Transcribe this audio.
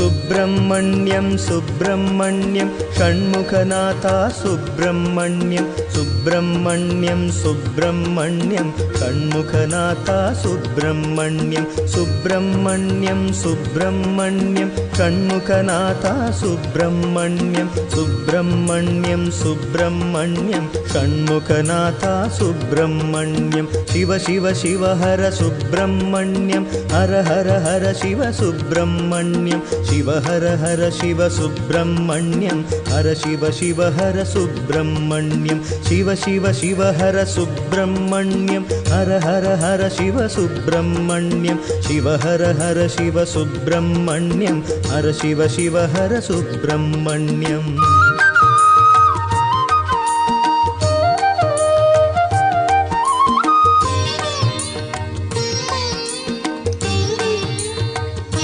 Subrahmanyam Subrahmanyam षण्मुखनाथा Subrahmanyam Subrahmanyam Subrahmanyam षण्मुखनाथा Subrahmanyam Subrahmanyam Subrahmanyam षण्मुखनाथा Subrahmanyam Subrahmanyam Subrahmanyam षण्मुखनाथा Subrahmanyam Shiva Shiva Shiva Har Subrahmanyam Har Har Har Shiva Subrahmanyam Shiva Har Har Shiva Subrahmanyam. Har Shiva Shiva Har Subrahmanyam. Shiva Shiva Shiva Har Subrahmanyam. Har Har Har Shiva Subrahmanyam. Shiva Har Har Shiva Subrahmanyam. Har Shiva Shiva Har Subrahmanyam